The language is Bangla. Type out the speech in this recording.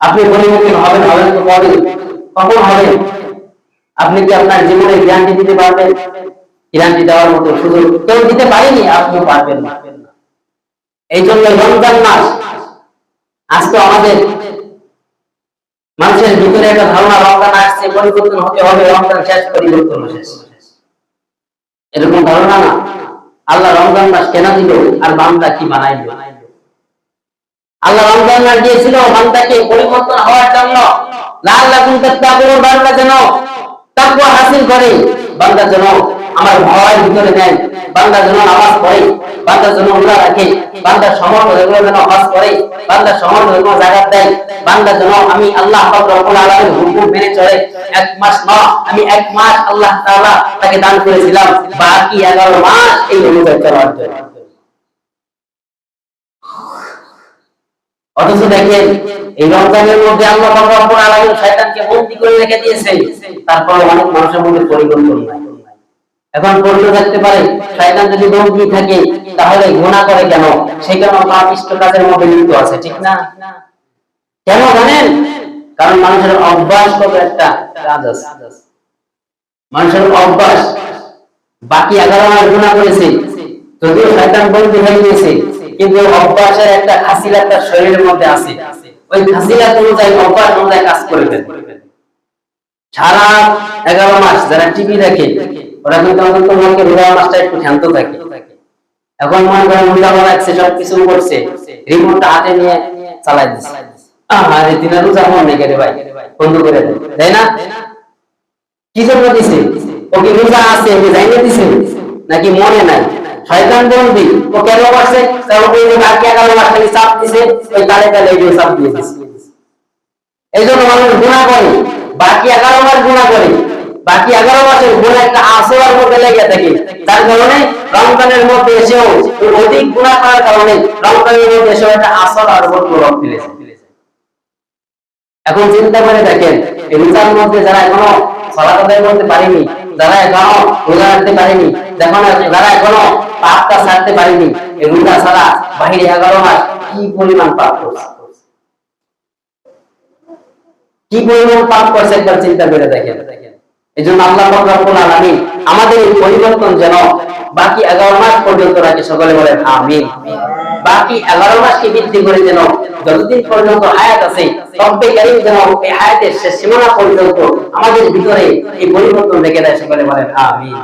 আপনি পরিবর্তন হবেন হবেন তো কবে কখন হবেন আপনি কি আপনার জীবনে গ্যারান্টি দিতে পারবেন? গ্যারান্টি দেওয়ার মতো সুযোগ কেউ দিতে পারেনি, আপনিও পারবেন না। এই জন্য রমজান মাস, আজ তো আমাদের মানুষের ভিতরে একটা ধারণা, রমজান আসছে, পরিবর্তন হতে হবে, রমজান শেষ, পরিবর্তন শেষ। এরকম ধারণা না। আল্লাহ রমজান মাস কেন দিল আর বান্দা কি বানাইল আল্লাহ রমজান মাস দিয়েছিল, বান্দাকে পরিবর্তন হওয়ার জন্য। লাল লাগুন তাকবুর বান্দা যেন তাকওয়া হাসিল করে, বান্দা যেন আমার ভয় ভিতরে নেয়, বান্দা যেন নামাজ পড়ে, বান্দা যেন রোজা রাখে, বান্দা সমর্থ এগুলো যেন হজ করে বান্দা সমর্থ এগুলো জায়গা দেয়, বান্দা যেন আমি আল্লাহ রব্বুল আলামিনের হুকুম মেনে চলে। এক মাস ন, আমি এক মাস আল্লাহ তাআলা তাকে দান করেছিলাম, বাকি 11 মাস এই অনুযায়ী চলার জন্য। অথচ দেখেন, এই রমজানের মধ্যে আল্লাহ রব্বুল আলামিন শয়তানকে বন্দী করে রেখে দিয়েছে। তারপর অনেক মানুষের মধ্যে পরিবর্তন নাই এখন প্রশ্ন থাকতে পারে, শয়তান যদি বন্দী থাকে, তাহলে গুনাহ করে কেন? সেখানে পাপিষ্ট কাজের মধ্যে লিপ্ত আছে, ঠিক না? কেন জানেন? কারণ মানুষের অভ্যাস কত একটা কাজ আছে। মানুষের অভ্যাস বাকি এগারো মাস গুণা করেছে, যদিও শয়তান বন্দী হয়ে গিয়েছে কিন্তু অভ্যাসের একটা খাসিলা তার শরীরের মধ্যে আছে। ওই খাসিলা অনুযায়ী অভ্যাস অনুযায়ী কাজ করে ফেলবে সারা এগারো মাস যারা টিভি দেখে, ওরা কিন্তু অন্তত মনকে রোজা মাসটা একটু শান্ত থাকে। এখন মনে করেন রোজা বানাচ্ছে সব কিছু করছে রিমোটটা হাতে নিয়ে চালাই দিচ্ছে। আরে দিনা রোজা মন রে ভাই, বন্ধ করে দেয় তাই না? কি জন্য দিছে? ও কি রোজা আছে জানিয়ে দিছে, নাকি মনে নাই? শয়তান বন্দি ও কেন করছে কারণ ওই যে বাকি এগারো মাস খালি চাপ দিছে, ওই তালে এই যে চাপ দিয়ে দিছে। এই জন্য মানুষ গুণা করে। বাকি এগারো মাস গুণা করে। বাকি এগারো মাসের গুণা একটা আসবার মধ্যে লেগে থাকে। তার কারণে রমজানের মধ্যে এসেও অধিক গুণা করার কারণে রমজানের মধ্যে এসেও একটা আসর আর বোধ প্রভাব ফেলেছে এখন চিন্তা করে দেখেন রোজার মধ্যে যারা এখনও আদায় করতে পারেনি, যারা এখনও রোজা রাখতে পারেনি যখন যারা এখনও পাপটা ছাড়তে ছাড়া বাহিরে এগারো মাস কি পরিমাণ পাপ কি পরিমাণ পাপ করছে একবার চিন্তা করে দেখেন। এই জন্য আল্লাহ রব্বুল আলামিন আমাদের এই পরিবর্তন যেন বাকি এগারো মাস পর্যন্ত রাখে, সকলে বলেন, আমিন। বাকি এগারো মাসকে বৃদ্ধি করে যেন যতদিন পর্যন্ত হায়াত আছে, রব্বে কারীম যেন এই হায়াতের শেষ সীমানা পর্যন্ত আমাদের ভিতরে এই পরিবর্তন রেখে দেয়, সকলে বলেন, আমিন।